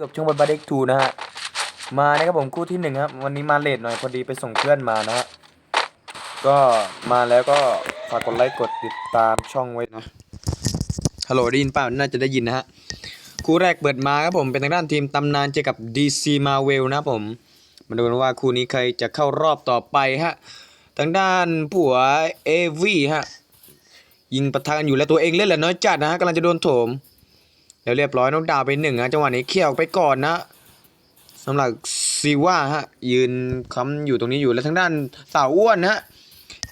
กับช่องบอลบาเด็กทูนะฮะ มานะครับผมคู่ที่หนึ่งครับ วันนี้มาเลทหน่อยพอดีไปส่งเพื่อนมานะฮะ ก็มาแล้วก็ฝากกดไลค์กดติดตามช่องไว้นะ ฮัลโหลได้ยินเปล่าน่าจะได้ยินนะฮะ คู่แรกเปิดมาครับผมเป็นทางด้านทีมตำนานเจอกับ DC Marvel นะผม มาดูกันว่าคู่นี้ใครจะเข้ารอบต่อไปฮะ ทางด้านผัวเอวีฮะยิงปะทะกันอยู่แล้วตัวเองเล่นแหละน้อยจัดนะฮะกำลังจะโดนโถม แล้วเรียบร้อยน้องดาวไปหนึ่งฮะจังหวะนี้เขี่ยวไปก่อนนะสำหรับซีว่าฮะยืนค้ำอยู่ตรงนี้อยู่แล้วทางด้านสาวอ้วนฮะ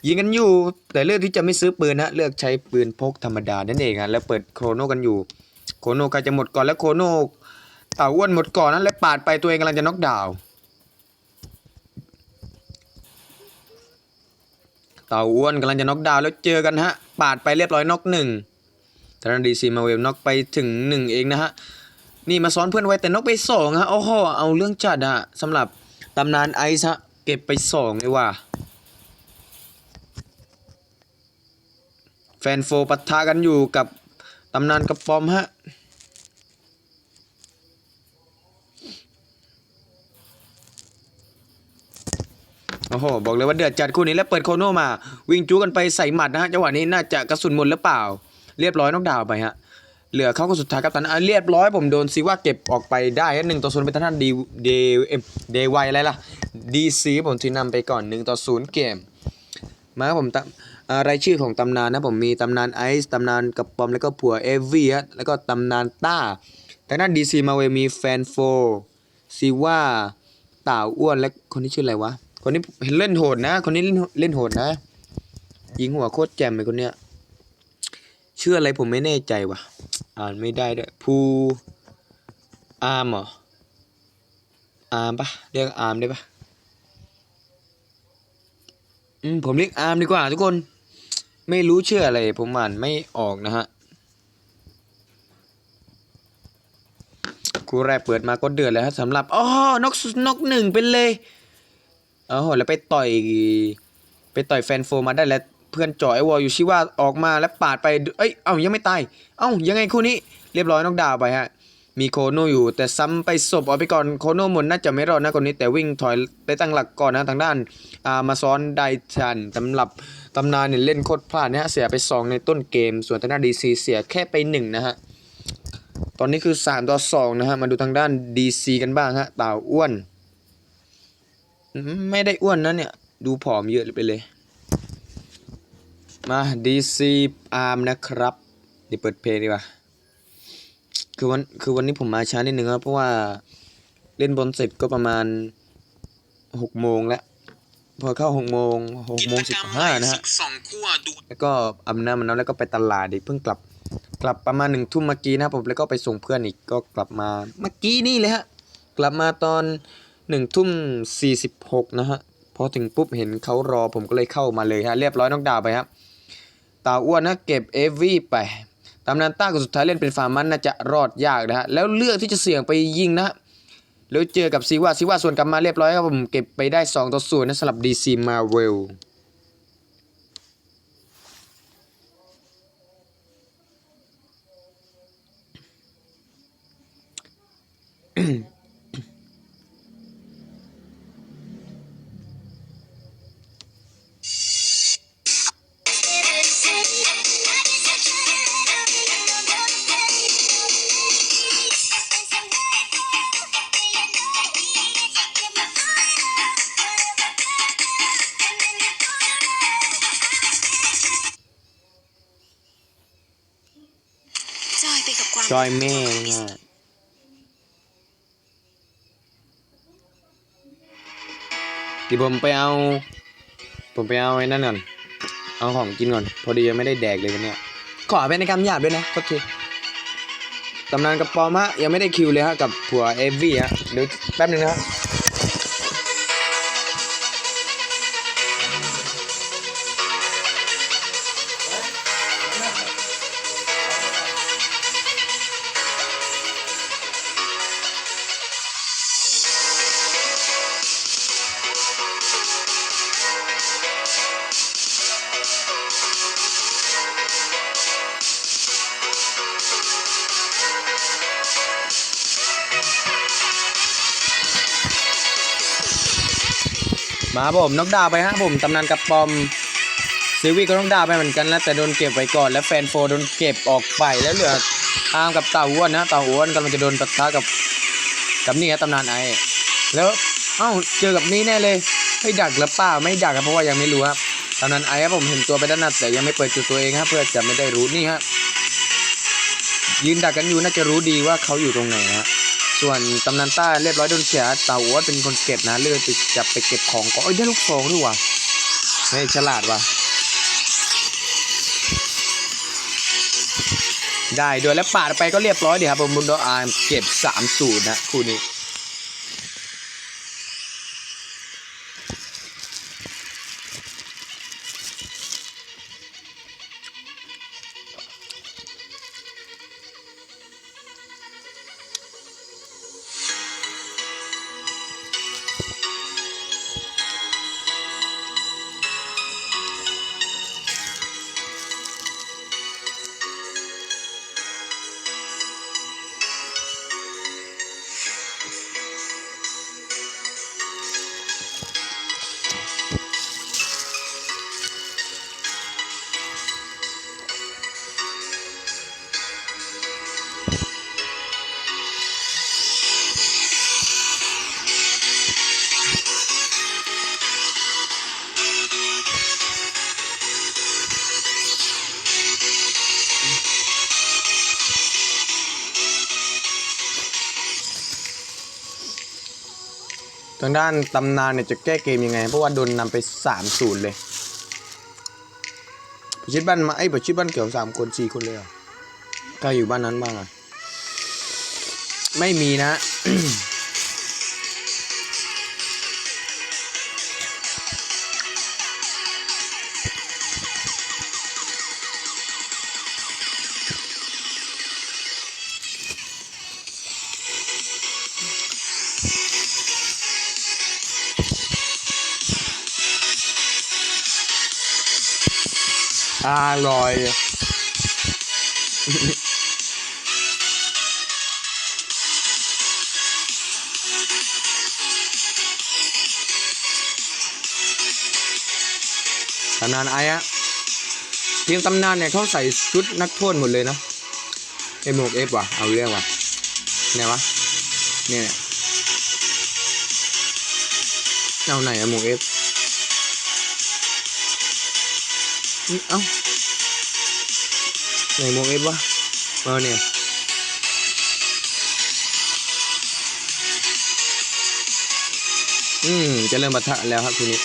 ยิงกันอยู่แต่เลือกที่จะไม่ซื้อปืนฮะเลือกใช้ปืนพกธรรมดานั่นเองฮะแล้วเปิดโครโนกันอยู่โครโนกล้จะหมดก่อนแล้วโครโนสาวอ้วนหมดก่อนนั้นแล้วปาดไปตัวเองกำลังจะน็อกดาวเต่าอ้วนกำลังจะน็อกดาวแล้วเจอกันฮะปาดไปเรียบร้อยน็อกหนึ่ง ทางดีซีมาเวลน็อกไปถึงหนึ่งเองนะฮะ นี่มาซ้อนเพื่อนไว้แต่น็อกไปสองฮะโอ้โหเอาเรื่องจัดอะสำหรับตำนานไอซ์ฮะ เก็บไปสองเลยว่ะแฟนโฟปะทะกันอยู่กับตำนานกระปอมฮะโอ้โห บอกเลยว่าเดือดจัดคู่นี้แล้วเปิดโคโนมา วิ่งจู้กันไปใส่หมัดนะฮะจังหวะนี้น่าจะกระสุนหมดหรือเปล่า เรียบร้อยน้องดาวไปฮะเหลือเขาก็สุดท้ายครับตอนนั้นเรียบร้อยผมโดนซีว่าเก็บออกไปได้ฮะหนึ่งต่อศูนย์เป็นทางด้านดีเดเอ็มเดวอะไรล่ะดีซีผมที่นำไปก่อนหนึ่งต่อศูนย์เกมมาผมตำอ่ารายชื่อของตำนานนะผมมีตำนานไอซ์ตำนานกระปอมแล้วก็ผัวเอวีฮะแล้วก็ตำนานต้าทางด้านดีซีมาเวมีแฟนโฟซีว่าต่าวอ้วนและคนนี้ชื่ออะไรวะคนนี้เห็นเล่นโหดนะ คนนี้เล่นเล่นโหดนะยิงหัวโคตรแจ่มเลยคนเนี้ย ชื่ออะไรผมไม่แน่ใจว่ะ อ่านไม่ได้ด้วยภูอาร์มเหรออาร์มปะเรียกอาร์มได้ปะอืมผมเรียกอาร์มดีกว่าทุกคน ไม่รู้ชื่ออะไร ผมอ่านไม่ออกนะฮะคู่แรกเปิดมาก็เดือดเลยครับสำหรับอ๋อนกนกหนึ่งเป็นเลยโอ้โหแล้วไปต่อย ไปต่อยแฟนโฟมาได้แล้ว เพื่อนจ่อไอวอลอยู่ชิว่าออกมาแล้วปาดไป เอ้ย เอ้ายังไม่ตาย เอ้ายังไงคู่นี้เรียบร้อยน้องดาวไปฮะ มีโคโนอยู่แต่ซ้ำไปศพออกไปก่อนโคโนหมดน่าจะไม่รอดนะคนนี้แต่วิ่งถอยไปตั้งหลักก่อนนะทางด้านอามาซ้อนไดชันสำหรับตำนานเนี่ยเล่นโคตรพลาดนะฮะเสียไป 2 ในต้นเกม ส่วนทางด้านดีซีเสียแค่ไป 1 นะฮะตอนนี้คือ 3 ต่อ 2 นะฮะ มาดูทางด้านดีซีกันบ้างฮะต่าอ้วน ไม่ได้อ้วนนะเนี่ย ดูผอมเยอะไปเลย มา DC Arm นะครับเดี๋ยวเปิดเพลงดีกว่าคือวันคือวันนี้ผมมาช้านิดนึงครับเพราะว่าเล่นบอลเสร็จก็ประมาณหกโมงแล้ว พอเข้าหกโมงหกโมงสิบห้านะฮะแล้วก็อาบน้ำมันน้ำแล้วก็ไปตลาดอีกเพิ่งกลับ กลับประมาณหนึ่งทุ่มเมื่อกี้นะครับผมแล้วก็ไปส่งเพื่อนอีกก็กลับมาเมื่อกี้นี่เลยฮะกลับมาตอนหนึ่งทุ่มสี่สิบหกนะฮะพอถึงปุ๊บเห็นเขารอผมก็เลยเข้ามาเลยฮะเรียบร้อยน้องดาวไปครับ ตาอ้วนนะเก็บเอฟวีไปตำนานต้าคนสุดท้ายเล่นเป็นฟาร์มันน่าจะรอดยากนะฮะแล้วเลือกที่จะเสี่ยงไปยิงนะฮะแล้วเจอกับซีว่าซีว่าส่วนกลับมาเรียบร้อยครับผมเก็บไปได้2ต่อ0นะสำหรับ DC Marvel อยไอยแม่เนี่ยเดี๋ยวผมไปเอา ผมไปเอาไอ้นั่นก่อน เอาของกินก่อน พอดียังไม่ได้แดกเลยวันเนี้ยขอเป็นในกรรมหยาบด้วยนะโอเคตำนานกระปอมฮะยังไม่ได้คิวเลยฮะกับผัวเอฟวี่ฮะเดี๋ยวแป๊บหนึงนะฮะ มาผมนกดาวไปฮะผมตำนานกระปอมซิวี่ก็นกดาวไปเหมือนกันแล้วแต่โดนเก็บไว้ก่อน แล้วแฟนโฟโดนเก็บออกไปแล้วเหลืออามกับเต่าอ้วนนะเต่าอ้วนกำลังจะโดนปะทะกับกับนี่ฮะตำนานไอแล้วเอ้าเจอกับนี่แน่เลยไม่ดักหรือเปล่าไม่ดักครับเพราะว่ายังไม่รู้ครับตำนานไอครับผมเห็นตัวไปด้านหน้าแต่ยังไม่เปิดจุดตัวเองครับเพื่อจะไม่ได้รู้นี่ฮะยืนดักกันอยู่น่าจะรู้ดีว่าเขาอยู่ตรงไหนฮะ ส่วนตำนานใต้เรียบร้อยโดนเสียเต่าอ้วนเป็นคนเก็บนะเลือกไปจับไปเก็บของก็เอ้ยได้ลูกซองด้วยว่ะไม่ฉลาดว่ะได้ด้วยแล้วปาดไปก็เรียบร้อยเดี๋ยวครับผมบุนโดอาร์เก็บ3ามสูตรนะคู่นี้ ทางด้านตำนานเนี่ยจะแก้เกมยังไง เพราะว่าโดนนำไป3ศูนย์เลยประชิดบ้านมาไอ้ประชิดบ้านเกี่ยวสามคนสี่คนเลยอะใครอยู่บ้านนั้นบ้างอะ ไม่มีนะ อร่อย ตำนานไอ้อะทีมตำนานเนี่ยเขาใส่ชุดนักโทษหมดเลยนะเอ็มหกเอฟว่ะ เอาเรื่องว่ะไหนวะเนี่ยเอาไหนอะหกเอฟ เอ้าไหนหมกเอฟวะเออเนี่ยอืมจะเริ่มปะทะแล้วครับทีนี้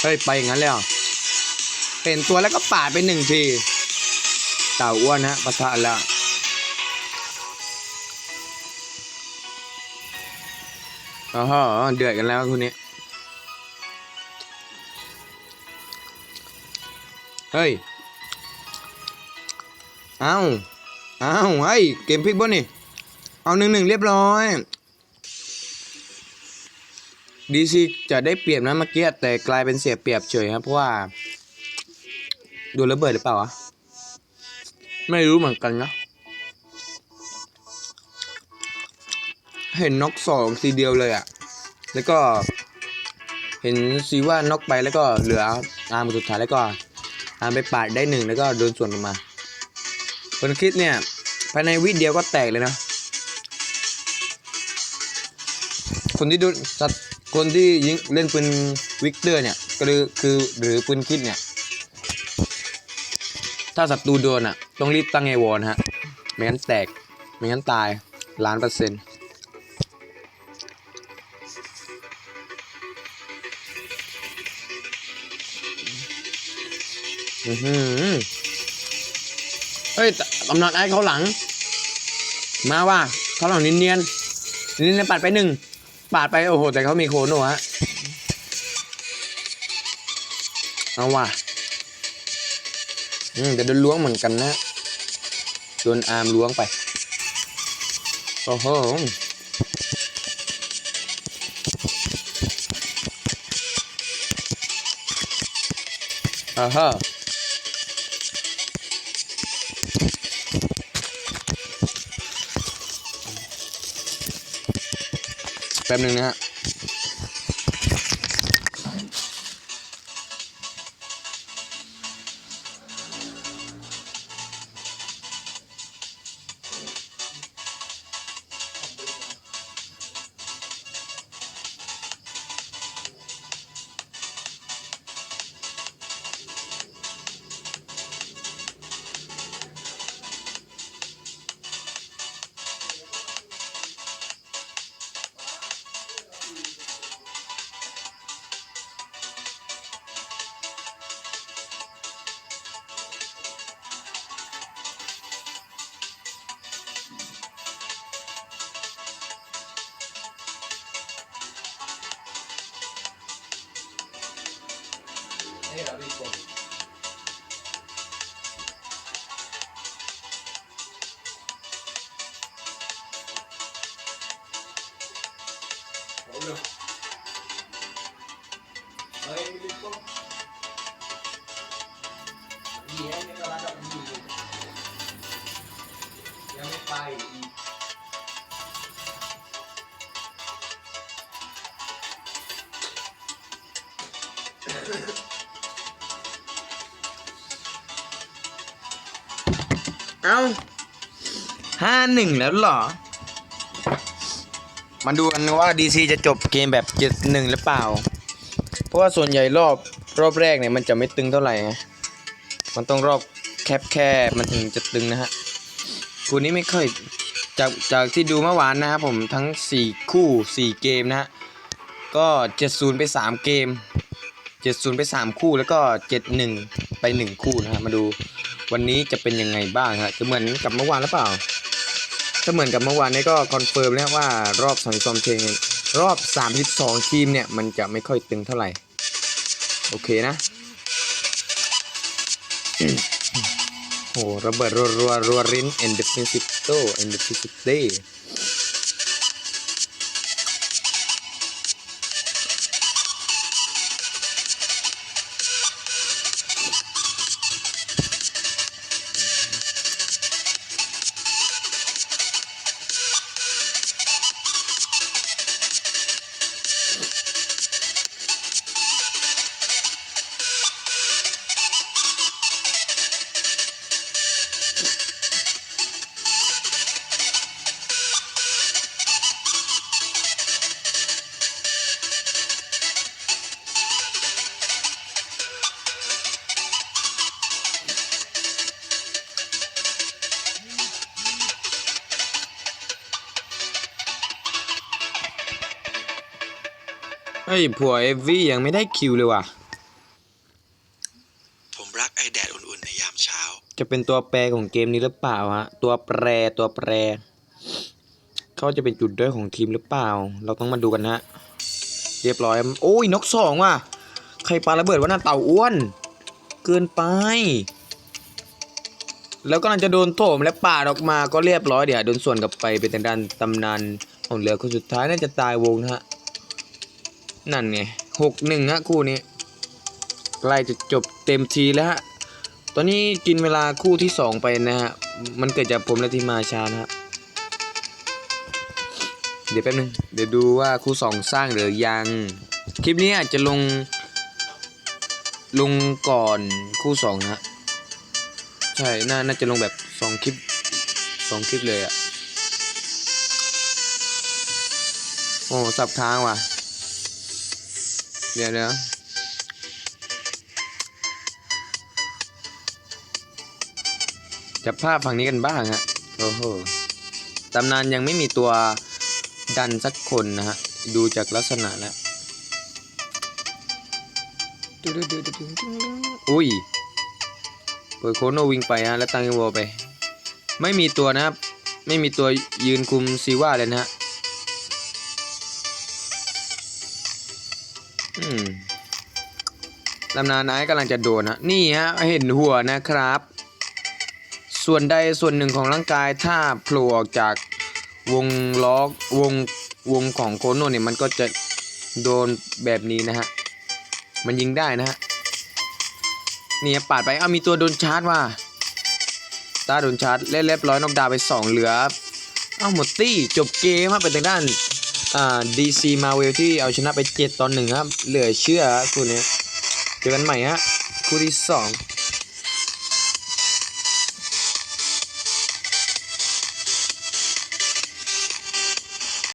เฮ้ยไปอย่างนั้นแล้วเห็นตัวแล้วก็ปาดไปหนึ่งทีเต่าอ้วนฮะปะทะแล้วอ๋อเดือดกันแล้วคุณนี้ เฮ้ย เอาเอาเฮ้ย เกมพลิกบ่นี่ เอาหนึ่งหนึ่งเรียบร้อยดีซีจะได้เปรียบนะเมื่อกี้แต่กลายเป็นเสียเปรียบเฉยครับเพราะว่าโดนระเบิดหรือเปล่าวะไม่รู้เหมือนกันนะ เห็นน็อกสองทีเดียวเลยอะ่ะ แล้วก็ เห็นซีว่าน็อกไปแล้วก็เหลืออาร์มสุดท้ายแล้วก็ อามไปปาดได้หนึ่งแล้วก็โดนส่วนลงมาคนคิดเนี่ยภายในวิเดียวก็แตกเลยนะ คนที่ดูสัตว์คนที่ยิงเล่นปืนวิกเตอร์เนี่ยก็คือคือหรือปืนคิดเนี่ย ถ้าศัตรูโดนอะ ต้องรีบตั้งไอวอลฮะไม่งั้นแตกไม่งั้นตายล้านเปอร์เซ็นต์ อือหือเฮ้ยตำนานไอ้เขาหลัง มาว่าเขาหลังเนียนๆเนียนๆปัดไปหนึ่งปาดไปโอ้โห แต่เขามีโคนโนะฮะเอาว่ะอืมแต่โดนล้วงเหมือนกันนะโดนอาร์มล้วงไป โอ้โหอ่าฮะ แป๊บหนึ่งนะฮะ ห้าหนึ่งแล้วเหรอมาดูกันว่า DC จะจบเกมแบบเจ็ดหนึ่งหรือเปล่า เพราะว่าส่วนใหญ่รอบรอบแรกเนี่ยมันจะไม่ตึงเท่าไหร่ไงมันต้องรอบแคบแค่มันถึงจะตึงนะฮะคู่นี้ไม่ค่อยจากจากที่ดูเมื่อวานนะครับผมทั้ง 4 คู่ 4 เกมนะฮะก็ 70 ไป 3 เกม 70 ไป 3 คู่แล้วก็ 71 ไป 1 คู่นะฮะมาดูวันนี้จะเป็นยังไงบ้างฮะจะเหมือนกับเมื่อวานหรือเปล่า ถ้าเหมือนกับเมื่อวานนี้ก็คอนเฟิร์มแล้วว่ารอบสองซอมเทงรอบ 32 ทีมเนี่ย มันจะไม่ค่อยตึงเท่าไหร่ โอเคนะ โอ้ระเบิดรัวรัวรัวริน and defensive t o and defensive day ฮ้ยผัวเอฟวียังไม่ได้คิวเลยว่ะ ผมรักไอแดดอุ่นๆในยามเช้า จะเป็นตัวแปรของเกมนี้หรือเปล่าฮะ ตัวแปรตัวแปร เขาจะเป็นจุดด้อยของทีมหรือเปล่า เราต้องมาดูกันนะฮะ เรียบร้อย โอ้ยนกสองว่ะ ใครปาระเบิดว่าน่าเต่าอ้วน เกินไป แล้วก็ลังจะโดนโถมและปาดออกมาก็เรียบร้อยเดี๋ยวโดนส่วนกลับไปเป็นทางด้านตำนานของเหลือคนสุดท้ายน่าจะตายวงนะฮะ นั่นไงหกหนึ่งฮะคู่นี้ใกล้จะจบเต็มทีแล้วฮะ ตอนนี้กินเวลาคู่ที่สองไปนะฮะ มันเกิดจากผมและทีมาชานะฮะ เดี๋ยวแป๊บนึง เดี๋ยวดูว่าคู่สองสร้างหรือยัง คลิปนี้อาจจะลง ลงก่อนคู่สองนะฮะ ใช่ น่า น่าจะลงแบบสองคลิปสองคลิปเลยอะโอ้ สับทางว่ะ เดี๋ยวเดี๋ยวจับภาพฝั่งนี้กันบ้างฮะโอ้โหตำนานยังไม่มีตัวดันสักคนนะฮะ ดูจากลักษณะแล้วอุ้ย เปิดโคโนวิ่งไปฮะ แล้วตังยังวอไป ไม่มีตัวนะครับ ไม่มีตัวยืนคุมซีว่าเลยนะฮะ อืมตำนานไอ้กำลังจะโดนฮะนี่ฮะเห็นหัวนะครับ ส่วนใดส่วนหนึ่งของร่างกายถ้าโผล่ออกจากวงล้อวงวงของโคโนเนี่ยมันก็จะโดนแบบนี้นะฮะ มันยิงได้นะฮะนี่ปาดไปเอามีตัวโดนชาร์จว่ะตาโดนชาร์จเล่นเรียบร้อยนกดาวไป 2 เหลือ เอาหมดตี้จบเกมครับเป็นทางด้าน อ่าดีซีมาเวลที่เอาชนะไป 7 ตอนหนึ่งครับ เหลือเชื่อครับคู่นี้เจอกันใหม่ฮะคู่ที่ 2